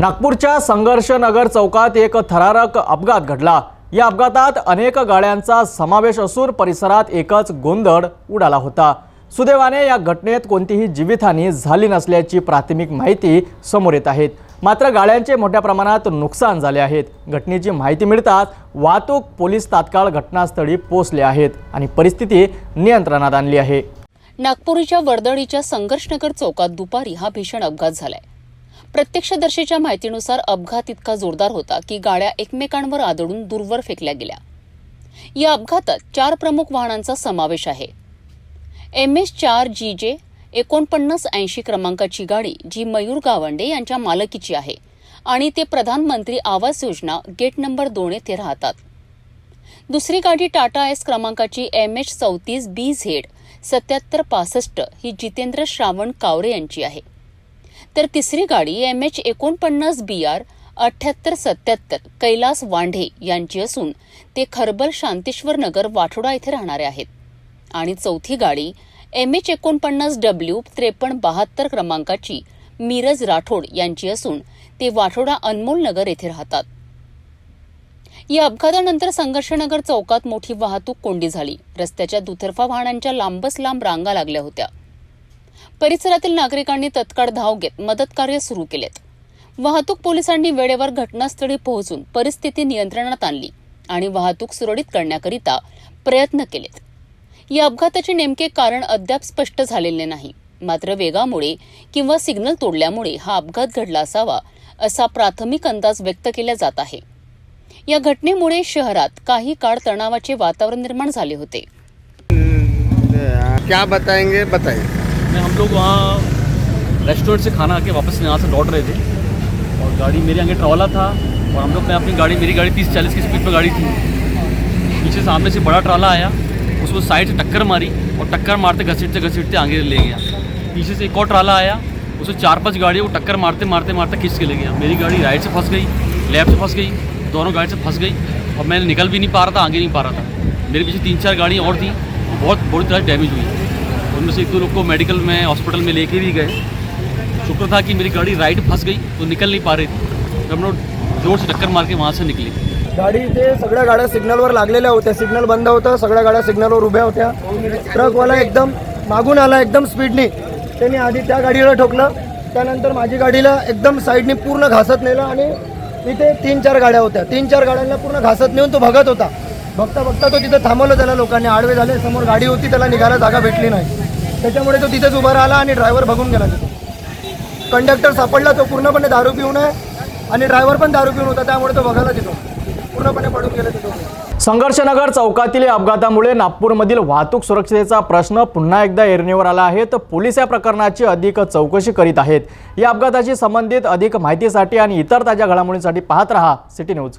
नागपूरच्या संघर्षनगर चौकात एक थरारक अपघात घडला. या अपघातात अनेक गाड्यांचा समावेश असून परिसरात एकच गोंधळ उडाला होता. सुदैवाने या घटनेत कोणतीही जीवितहानी झाली नसल्याची प्राथमिक माहिती समोर येत आहेत मात्र गाड्यांचे मोठ्या प्रमाणात नुकसान झाले आहेत घटनेची माहिती मिळताच वाहतूक पोलीस तात्काळ घटनास्थळी पोहोचले आहेत आणि परिस्थिती नियंत्रणात आणली आहे. नागपूरच्या वर्दळीच्या संघर्षनगर चौकात दुपारी हा भीषण अपघात झालाय. प्रत्यक्षदर्शीच्या माहितीनुसार अपघात इतका जोरदार होता की गाड्या एकमेकांवर आदळून दूरवर फेकल्या गेल्या. या अपघातात चार प्रमुख वाहनांचा समावेश आहे. एम एस चार जी जे एकोणपन्नास ऐंशी क्रमांकाची गाडी जी मयूर गावंडे यांच्या मालकीची आहे आणि ते प्रधानमंत्री आवास योजना गेट नंबर दोन येथे राहतात. दुसरी गाडी टाटा एस क्रमांकाची एम एच चौतीस बी झेड सत्याहत्तर पासष्ट ही जितेंद्र श्रावण कावरे यांची आहे. तर तिसरी गाडी एम एच एकोणपन्नास बी आर अठ्ठ्याहत्तर सत्याहत्तर कैलास वांढे यांची असून ते खरबल शांतेश्वर नगर वाठोडा येथे राहणारे आहेत. आणि चौथी गाडी एम एच एकोणपन्नास डब्ल्यू त्रेपन्न बहात्तर क्रमांकाची मिरज राठोड यांची असून ते वाठोडा अनमोल नगर येथे राहतात. या अपघातानंतर संघर्षनगर चौकात मोठी वाहतूक कोंडी झाली. रस्त्याच्या दुतर्फा वाहनांच्या लांबच लांब रांगा लागल्या होत्या. परिसरातील नागरिकांनी तत्काळ धाव घेत मदत कार्य सुरू केलेत. वाहतूक पोलिसांनी वेळेवर घटनास्थळी पोहोचून परिस्थिती नियंत्रणात आणली आणि वाहतूक सुरळीत करण्याकरिता प्रयत्न केलेत. या अपघाताचे नेमके कारण अद्याप स्पष्ट झालेले नाही. मात्र वेगामुळे किंवा सिग्नल तोडल्यामुळे हा अपघात घडला असावा असा प्राथमिक अंदाज व्यक्त केला जात आहे. या घटनेमुळे शहरात काही काळ तणावाचे वातावरण निर्माण झाले होते. क्या बताएंगे? बताइए. में हम लोग वहाँ रेस्टोरेंट से खाना आके वापस यहाँ से लौट रहे थे। और गाड़ी मेरे आगे ट्रॉला था और हम लोग मैं अपनी गाड़ी, मेरी गाड़ी तीस चालीस की स्पीड पर गाड़ी थी। पीछे सामने से बड़ा ट्राला आया, उसको साइड से टक्कर मारी और टक्कर मारते घसीटते घसीटते आगे ले गया। पीछे से एक और ट्राला आया उसको चार पाँच गाड़ियों को टक्कर मारते मारते मारते खींच के ले गया। मेरी गाड़ी राइट से फंस गई लेफ़्ट से फंस गई, दोनों गाड़ी से फंस गई और मैं निकल भी नहीं पा रहा था, आगे नहीं पा रहा था। मेरे पीछे तीन चार गाड़ियाँ और थी, बहुत बुरी तरह डैमेज हुई। उनमें से एक दो लोग को मेडिकल में, हॉस्पिटल में लेके भी गए। शुक्र था कि मेरी गाड़ी राइट फंस गई तो निकल नहीं पा रही थी। तो हम लोग ज़ोर से टक्कर मार के वहाँ से निकले। गाडी इथे सगळ्या गाड्या सिग्नलवर लागलेल्या होत्या, सिग्नल बंद होतं सगळ्या गाड्या सिग्नलवर उभ्या होत्या। ट्रकवाला एकदम मागून आला, एकदम स्पीडनी। त्यांनी आधी त्या गाडीला ठोकलं, त्यानंतर माझी गाडीला एकदम साईडनी पूर्ण घासत नेलं आणि इथे तीन चार गाड्या होत्या. तीन चार गाड्यांना पूर्ण घासत नेऊन तो भगत होता. बघता बघता तो तिथे थांबवलं त्याला लोकांनी. आडवे झाले, समोर गाडी होती, त्याला निघायला जागा भेटली नाही. त्याच्यामुळे तो तिथेच उभा राहिला आणि ड्रायव्हर बघून गेला तिथे. कंडक्टर सापडला तो पूर्णपणे दारू पिऊन आहे आणि ड्रायव्हर पण दारू पिऊन होता त्यामुळे तो बघायला तिथं पूर्णपणे पडून गेला तिथं संघर्षनगर चौकातील अपघातामुळे नागपूरमधील वाहतूक सुरक्षेचा प्रश्न पुन्हा एकदा एरणीवर आला आहे. तर पोलीस या प्रकरणाची अधिक चौकशी करीत आहेत. या अपघाताशी संबंधित अधिक माहितीसाठी आणि इतर ताज्या घडामोडींसाठी पाहत रहा सिटी न्यूज.